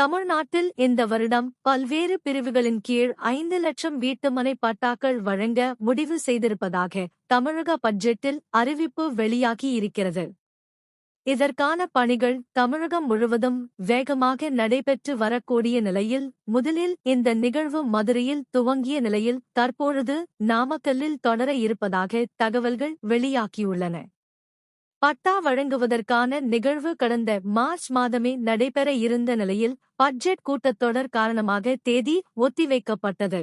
தமிழ்நாட்டில் இந்த வருடம் பல்வேறு பிரிவுகளின் கீழ் ஐந்து லட்சம் வீட்டுமனை பட்டாக்கள் வழங்க முடிவு செய்திருப்பதாக தமிழக பட்ஜெட்டில் அறிவிப்பு வெளியாகி இருக்கிறது. இதற்கான பணிகள் தமிழகம் முழுவதும் வேகமாக நடைபெற்று வரக்கூடிய நிலையில் முதலில் இந்த நிகழ்வு மதுரையில் துவங்கிய நிலையில் தற்பொழுது நாமக்கல்லில் தொடர இருப்பதாக தகவல்கள் வெளியாகியுள்ளன. பட்டா வழங்குவதற்கான நிகழ்வு கடந்த மார்ச் மாதமே நடைபெற இருந்த நிலையில் பட்ஜெட் கூட்டத்தொடர் காரணமாக தேதி ஒத்திவைக்கப்பட்டது.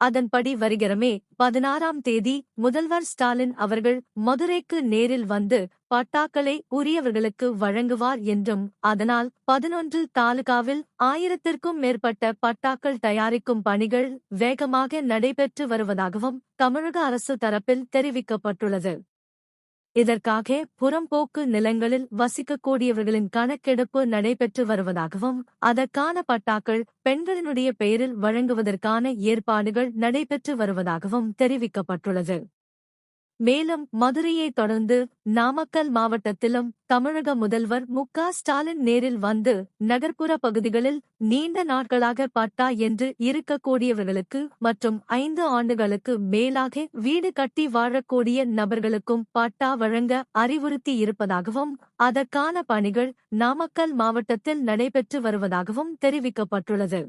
அதன்படி வருகிறமே பதினாறாம் தேதி முதல்வர் ஸ்டாலின் அவர்கள் மதுரைக்கு நேரில் வந்து பட்டாக்களை உரியவர்களுக்கு வழங்குவார் என்றும் அதனால் பதினொன்று தாலுகாவில் ஆயிரத்திற்கும் மேற்பட்ட பட்டாக்கள் தயாரிக்கும் பணிகள் வேகமாக நடைபெற்று வருவதாகவும் தமிழக அரசு தரப்பில் தெரிவிக்கப்பட்டுள்ளது. இதற்காக புறம்போக்கு நிலங்களில் வசிக்கக்கூடியவர்களின் கணக்கெடுப்பு நடைபெற்று வருவதாகவும் அதற்கான பட்டாக்கள் பெண்களினுடைய பெயரில் வழங்குவதற்கான ஏற்பாடுகள் நடைபெற்று வருவதாகவும் தெரிவிக்கப்பட்டுள்ளது. மேலும் மதுரையைத் தொடர்ந்து நாமக்கல் மாவட்டத்திலும் தமிழக முதல்வர் மு க ஸ்டாலின் நேரில் வந்து நகர்ப்புற பகுதிகளில் நீண்ட நாட்களாக பட்டா என்று இருக்கக்கூடியவர்களுக்கு மற்றும் ஐந்து ஆண்டுகளுக்கு மேலாக வீடு கட்டி வாழக்கூடிய நபர்களுக்கும் பட்டா வழங்க அறிவுறுத்தி இருப்பதாகவும் அதற்கான பணிகள் நாமக்கல் மாவட்டத்தில் நடைபெற்று வருவதாகவும் தெரிவிக்கப்பட்டுள்ளது.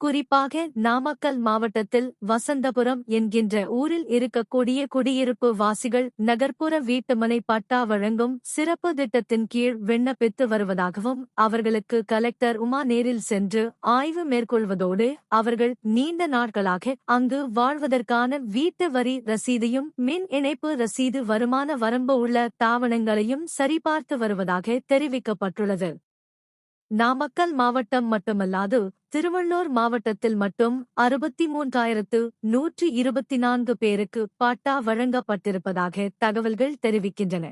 குறிப்பாக நாமக்கல் மாவட்டத்தில் வசந்தபுரம் என்கின்ற ஊரில் இருக்கக்கூடிய குடியிருப்பு வாசிகள் நகர்ப்புற வீட்டுமனை பட்டா வழங்கும் சிறப்பு திட்டத்தின் கீழ் விண்ணப்பித்து வருவதாகவும் அவர்களுக்கு கலெக்டர் உமா நேரில் சென்று ஆய்வு மேற்கொள்வதோடு அவர்கள் நீண்ட நாட்களாக அங்கு வாழ்வதற்கான வீட்டு வரி ரசீதையும் மின் இணைப்பு ரசீது வருமான வரம்பு உள்ள தாவணங்களையும் சரிபார்த்து வருவதாக தெரிவிக்கப்பட்டுள்ளது. நாமக்கல் மாவட்டம் மட்டுமல்லாது திருவள்ளூர் மாவட்டத்தில் மட்டும் அறுபத்தி மூன்றாயிரத்து நூற்று இருபத்தி நான்கு பேருக்கு பட்டா வழங்கப்பட்டிருப்பதாக தகவல்கள் தெரிவிக்கின்றன.